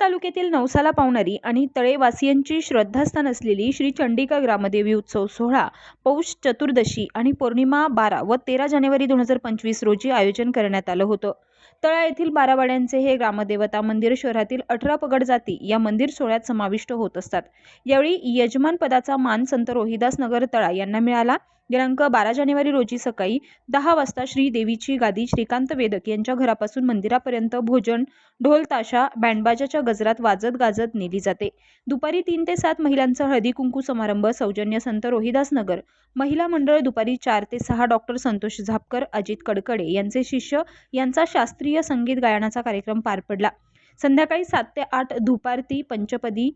तालुक्यातील नवसाला पावणारी आणि तळेवासियांची श्रद्धास्थान असलेली श्री चंडिका ग्रामदेवी उत्सव सोहळा पौष चतुर्दशी आणि पौर्णिमा बारा व तेरा जानेवारी दोन हजार पंचवीस रोजी आयोजन करण्यात आलं होतं. तळा येथील बारावाड्यांचे हे ग्रामदेवता मंदिर शहरातील अठरा पगड जाती या मंदिर सोहळ्यात समाविष्ट होत असतात. यावेळी यजमान पदाचा मान संत रोहिदास नगर तळा यांना मिळाला. दिनांक बारा जानेवारी रोजी सकाळी दहा वाजता श्रीदेवीची गादी श्रीकांत वेदक यांच्या घरापासून मंदिरापर्यंत भोजन ढोल ताशा बँडबाजाच्या गजरात वाजत गाजत नेली जाते. दुपारी तीन ते सात महिलांचा हळदी कुंकू समारंभ सौजन्य संत रोहिदास नगर महिला मंडळ दुपारी चार ते सहा डॉक्टर संतोष झापकर अजित कडकडे यांचे शिष्य यांचा शास्त्रीय संगीत गायनाचा कार्यक्रम पार पडला. संध्याकाळी सात ते आठ धुपारती पंचपदी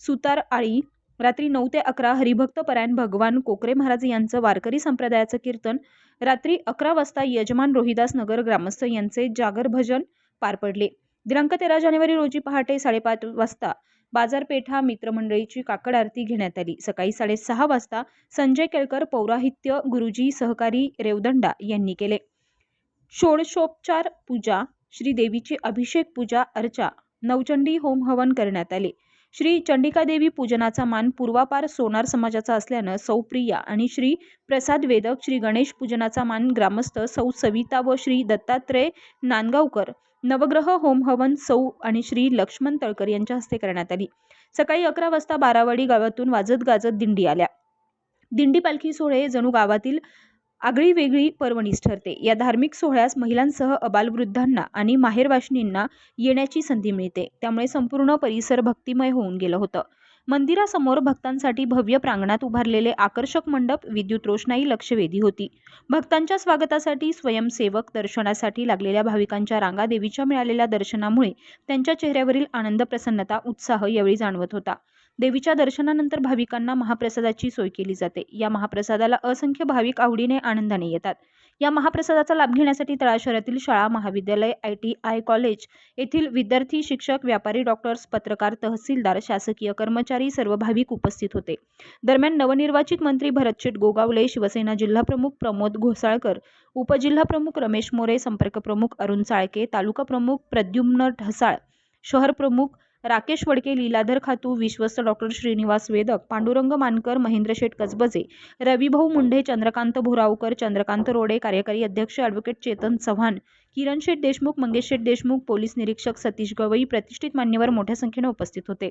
सुतार आळी रात्री नऊ ते अकरा हरिभक्त परायण भगवान कोकरे महाराज यांचं वारकरी संप्रदायाचं कीर्तन रात्री अकरा वाजता यजमान रोहिदास नगर ग्रामस्थ यांचे जागर भजन पार पडले. दिनांक तेरा जानेवारी रोजी पहाटे साडेपाच वाजता बाजारपेठा मित्रमंडळीची काकड आरती घेण्यात आली. सकाळी साडेसहा वाजता संजय केळकर पौराहित्य गुरुजी सहकारी रेवदंडा यांनी केले. षोडशोपचार पूजा श्रीदेवीची अभिषेक पूजा अर्चा नवचंडी होम हवन करण्यात आले. श्री चंडिकादेवी पूजनाचा मान पूर्वापार सोनार समाजाचा असल्यानं सौ प्रिया आणि श्री प्रसाद वेदक श्री गणेश पूजनाचा मान ग्रामस्थ सौ सविता व श्री दत्तात्रय नांदगावकर नवग्रह होम हवन सौ आणि श्री लक्ष्मण तळकर यांच्या हस्ते करण्यात आली. सकाळी अकरा वाजता बारावाडी गावातून वाजत गाजत दिंडी आल्या. दिंडी पालखी सोहळे जणू गावातील आगळी वेगळी पर्वणीच ठरते. या धार्मिक सोहळ्यास महिलांसह अबालवृद्धांना आणि माहेरवाशिनींना येण्याची संधी मिळते. त्यामुळे संपूर्ण परिसर भक्तिमय होऊन गेलं होतं. मंदिरासमोर भक्तांसाठी भव्य प्रांगणात उभारलेले आकर्षक मंडप विद्युत रोषणाई लक्षवेधी होती. भक्तांच्या स्वागतासाठी स्वयंसेवक दर्शनासाठी लागलेल्या भाविकांच्या रांगा देवीच्या मिळालेल्या दर्शनामुळे त्यांच्या चेहऱ्यावरील आनंद प्रसन्नता उत्साह यावेळी जाणवत होता. देवीच्या दर्शनानंतर भाविकांना महाप्रसादाची सोय केली जाते. या महाप्रसादाला असंख्य भाविक आवडीने आनंदाने येतात. या महाप्रसादाचा लाभ घेण्यासाठी तळा शहरातील शाळा महाविद्यालय आय टी आय कॉलेज येथील विद्यार्थी शिक्षक व्यापारी डॉक्टर्स पत्रकार तहसीलदार शासकीय कर्मचारी सर्व भाविक उपस्थित होते. दरम्यान नवनिर्वाचित मंत्री भरतशेठ गोगावले शिवसेना जिल्हाप्रमुख प्रमोद घोसाळकर उपजिल्हाप्रमुख रमेश मोरे संपर्क प्रमुख अरुण चाळके तालुका प्रमुख प्रद्युम्न ढसाळ शहर प्रमुख राकेश वडके लीलाधर खातू विश्वस्त डॉक्टर श्रीनिवास वेदक पांडुरंग मानकर महेंद्र शेठ कसबजे रविभाऊ मुंढे चंद्रकांत भुरावकर चंद्रकांत रोडे कार्यकारी अध्यक्ष ॲडव्होकेट चेतन चव्हाण किरण शेठ देशमुख मंगेश शेठ देशमुख पोलीस निरीक्षक सतीश गवई प्रतिष्ठित मान्यवर मोठ्या संख्येने उपस्थित होते.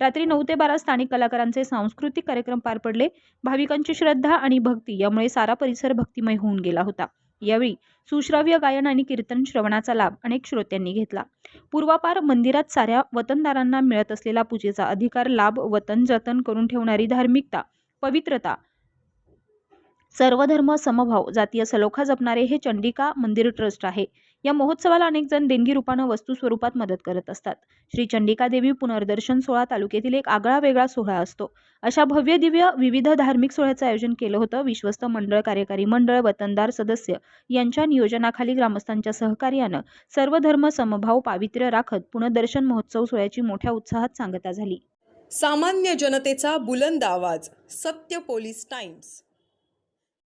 रात्री नऊ ते बारा स्थानिक कलाकारांचे सांस्कृतिक कार्यक्रम पार पडले. भाविकांची श्रद्धा आणि भक्ती यामुळे सारा परिसर भक्तिमय होऊन गेला होता. यावेळी सुश्राव्य गायन आणि कीर्तन श्रवणाचा लाभ अनेक श्रोत्यांनी घेतला. पूर्वापार मंदिरात साऱ्या वतनदारांना मिळत असलेला पूजेचा अधिकार लाभ वतन जतन करून ठेवणारी धार्मिकता पवित्रता सर्वधर्म समभाव जातीय सलोखा जपणारे हे चंडिका मंदिर ट्रस्ट आहे. या महोत्सवाला अनेक जण देणगी रूपानं वस्तू स्वरूपात मदत करत असतात. श्री चंडिका देवी पुनर्दर्शन सोहळा तालुक्यातील एक आगळा वेगळा सोहळा असतो. अशा भव्य दिव्य विविध धार्मिक सोहळ्याचं आयोजन केलं होतं. विश्वस्त मंडळ कार्यकारी मंडळ वतनदार सदस्य यांच्या नियोजनाखाली ग्रामस्थांच्या सहकार्यानं सर्व धर्म समभाव पावित्र्य राखत पुनर्दर्शन महोत्सव सोहळ्याची मोठ्या उत्साहात सांगता झाली. सामान्य जनतेचा बुलंद आवाज सत्य पोलीस टाइम्स.